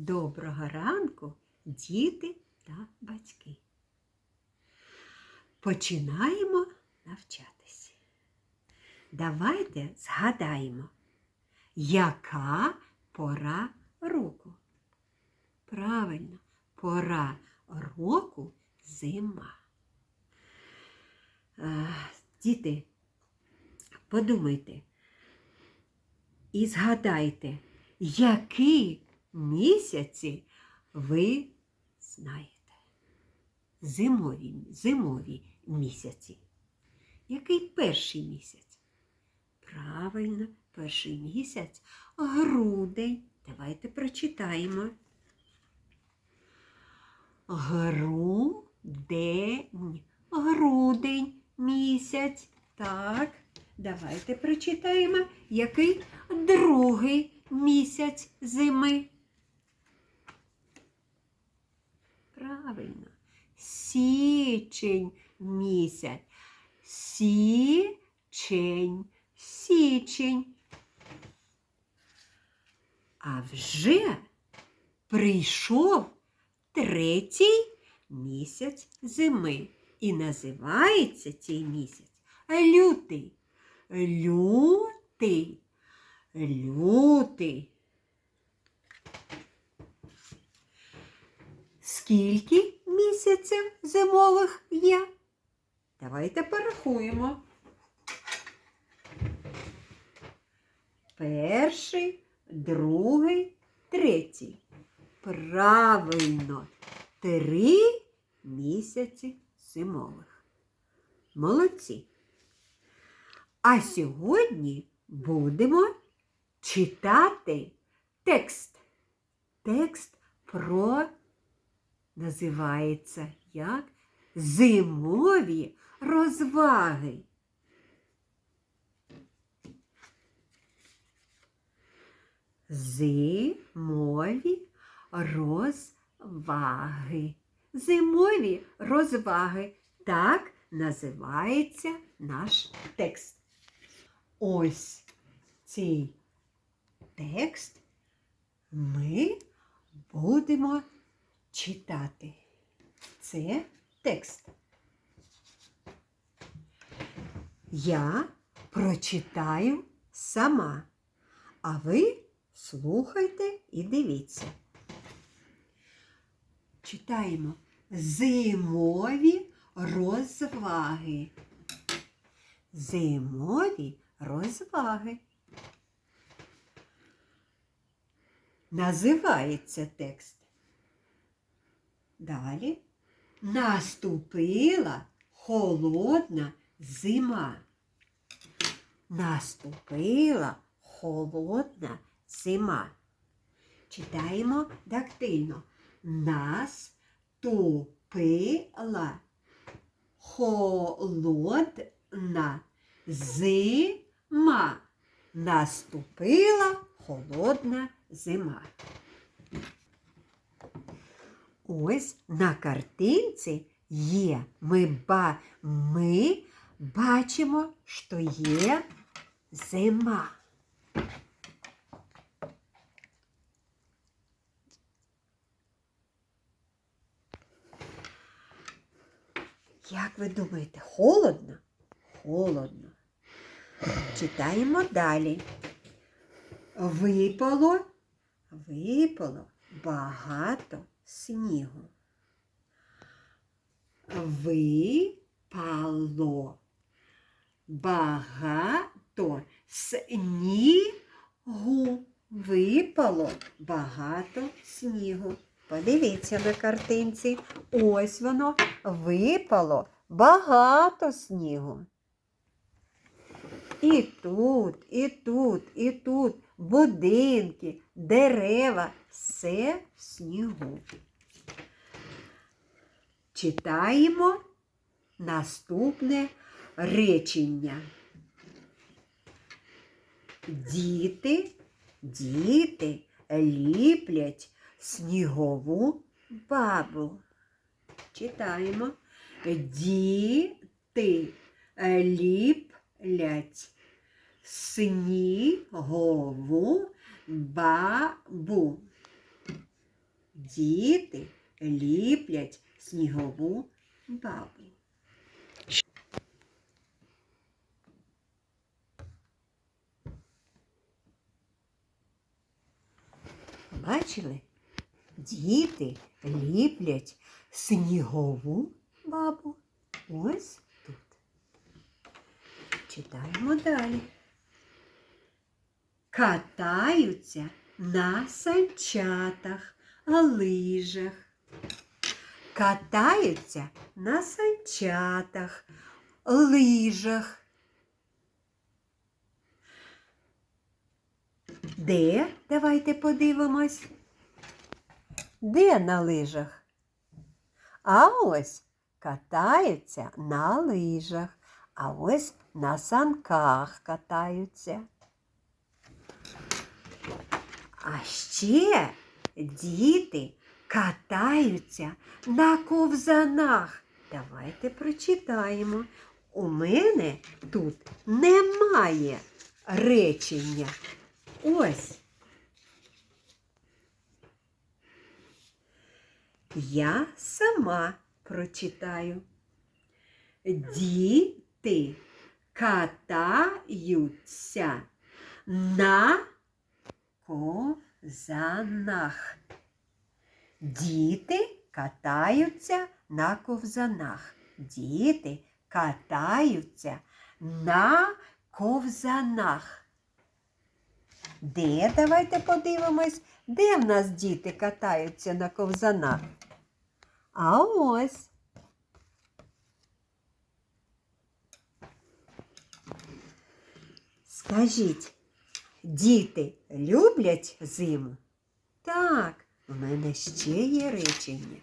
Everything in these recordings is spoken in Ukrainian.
Доброго ранку, діти та батьки. Починаємо навчатися. Давайте згадаємо, яка пора року. Правильно, пора року зима. Е, Діти, подумайте і згадайте, які місяці ви знаєте. Зимові, зимові місяці. Який перший місяць? Правильно, перший місяць грудень. Давайте прочитаємо. Грудень. Грудень місяць. Так, давайте прочитаємо, який другий місяць зими. Правильно. Січень місяць. Січень. Січень. А вже прийшов третій місяць зими. І називається цей місяць лютий. Лютий. Лютий. Скільки місяців зимових є? Давайте порахуємо. Перший, другий, третій. Правильно, три місяці зимових. Молодці. А сьогодні будемо читати текст. Текст про називається як зимові розваги. Зимові розваги. Зимові розваги. Так називається наш текст. Ось цей текст ми будемо читати. Це текст. Я прочитаю сама, а ви слухайте і дивіться. Читаємо зимові розваги. Зимові розваги. Називається текст. Далі наступила холодна зима. Наступила холодна зима. Читаємо дактильно. Наступила холодна зима. Наступила холодна зима. Ось на картинці є. Ми, ба, ми бачимо, що є зима. Як ви думаєте, холодно? Холодно. Читаємо далі. Випало, випало багато снігу. Випало багато снігу. Випало багато снігу. Подивіться на картинці. Ось воно випало багато снігу. І тут, і тут, і тут будинки, дерева, все в снігу. Читаємо наступне речення. Діти, діти ліплять снігову бабу. Читаємо. Діти ліплять снігову бабу. Діти ліплять снігову бабу. Бачили? Діти ліплять снігову бабу. Ось тут. Читаємо далі. Катаються на санчатах, лижах. Катаються на санчатах, лижах. Де? Давайте подивимось. Де на лижах? А ось катаються на лижах, а ось на санках катаються. А ще діти катаються на ковзанах. Давайте прочитаємо. У мене тут немає речення. Ось. Я сама прочитаю. Діти катаються на ковзанах. Діти катаються на ковзанах. Діти катаються на ковзанах. Де? Давайте подивимось, де в нас діти катаються на ковзанах. А ось. Скажіть, діти люблять зиму? Так, у мене ще є речення.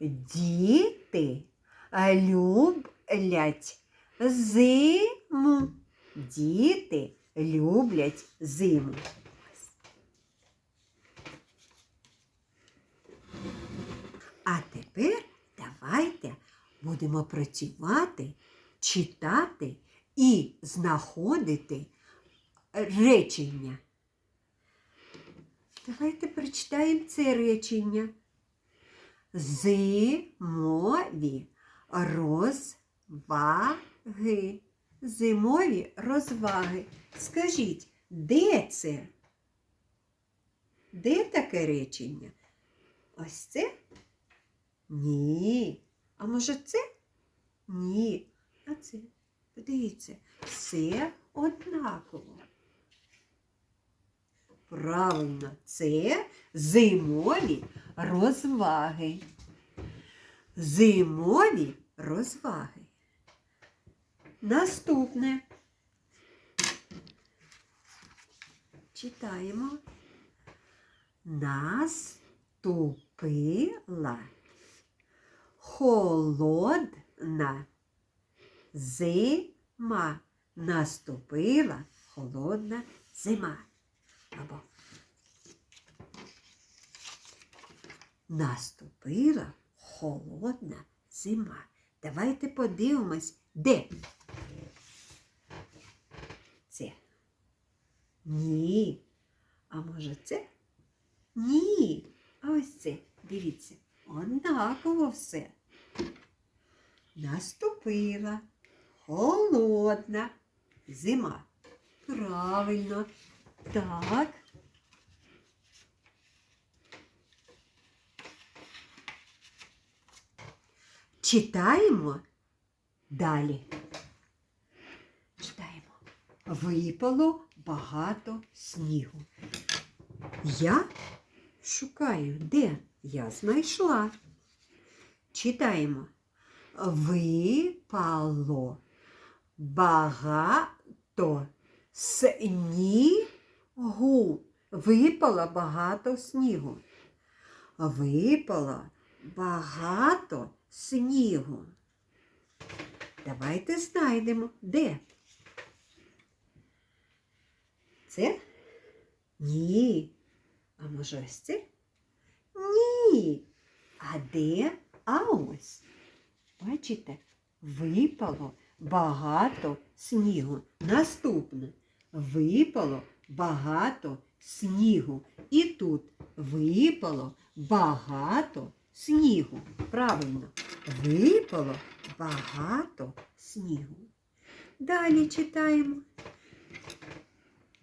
Діти люблять зиму. Діти люблять зиму. А тепер давайте будемо працювати, читати і знаходити речення. Давайте прочитаємо це речення. Зимові розваги. Зимові розваги. Скажіть, де це? Де таке речення? Ось це? Ні. А може це? Ні. А це? Подивіться, все однаково. Правильно, це зимові розваги. Зимові розваги. Наступне. Читаємо. Наступила холодна зима. Наступила холодна зима. Або наступила холодна зима. Давайте подивимось, де це. Ні. А може це? Ні. А ось це. Дивіться, однаково все. Наступила холодна зима. Правильно. Так. Читаємо далі. Читаємо. Випало багато снігу. Я шукаю, де я знайшла. Читаємо. Випало багато снігу. Випало багато снігу. Випало багато снігу. Давайте знайдемо, де. Це? Ні. А може ось це? Ні. А де? А ось. Бачите, випало багато снігу. Наступне. Випало багато снігу. І тут випало багато снігу. Правильно, випало багато снігу. Далі читаємо.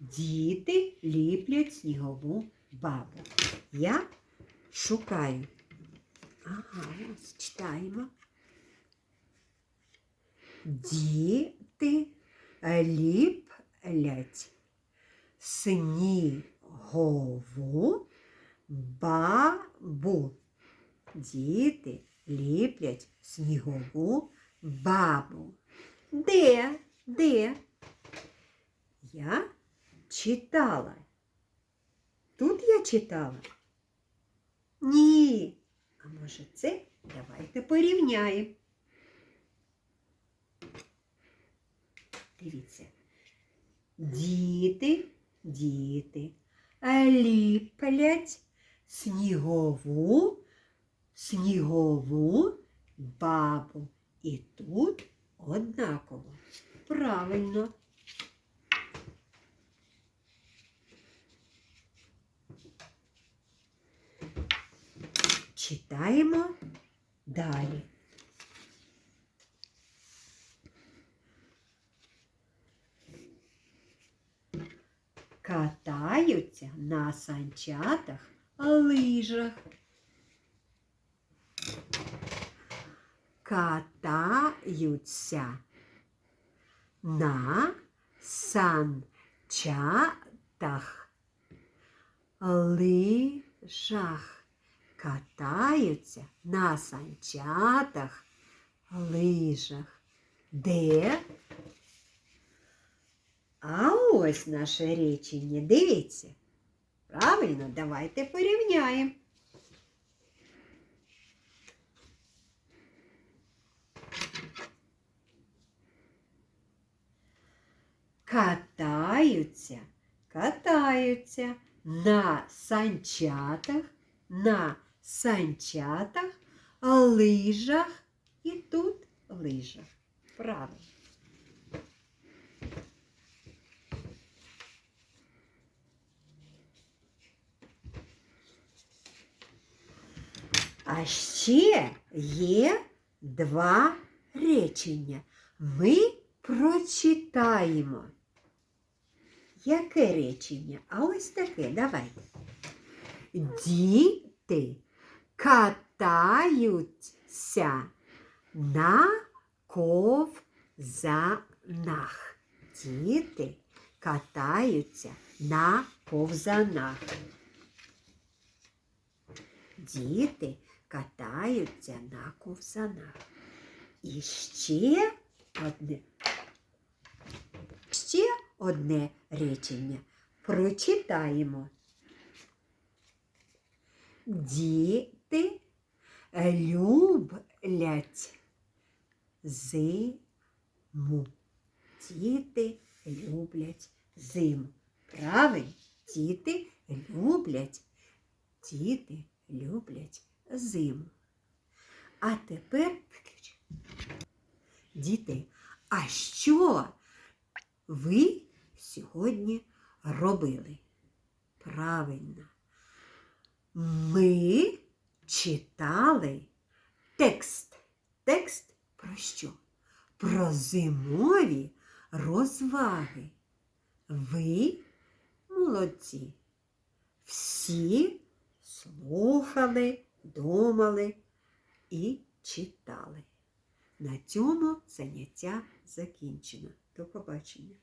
Діти ліплять снігову бабу. Я шукаю. Ага, ось читаємо. Діти ліплять снігову бабу. Діти ліплять снігову бабу. Де? Де? Я читала. Тут я читала? Ні. А може це? Давайте порівняємо. Дивіться. Діти, діти ліплять снігову, снігову бабу. І тут однаково. Правильно. Читаємо далі. Катаються на санчатах, лижах. Катаються на санчатах, лижах. Катаються на санчатах, лижах. Де? А ось наше речення. Дивіться. Правильно, давайте порівняємо. Катаються, катаються на санчатах, на санчатах, лижах і тут лижах. Правильно. А ще є два речення. Ми прочитаємо. Яке речення? А ось таке. Давайте. Діти катаються на ковзанах. Діти катаються на ковзанах. Діти катаються на ковзанах. І ще одне. Ще одне речення. Прочитаємо. Діти люблять зиму. Діти люблять зиму. Правильно? Діти люблять. Діти люблять зиму. А тепер. Діти, а що ви сьогодні робили? Правильно. Ми читали текст. Текст про що? Про зимові розваги. Ви молодці. Всі слухали, думали і читали. На цьому заняття закінчено. До побачення.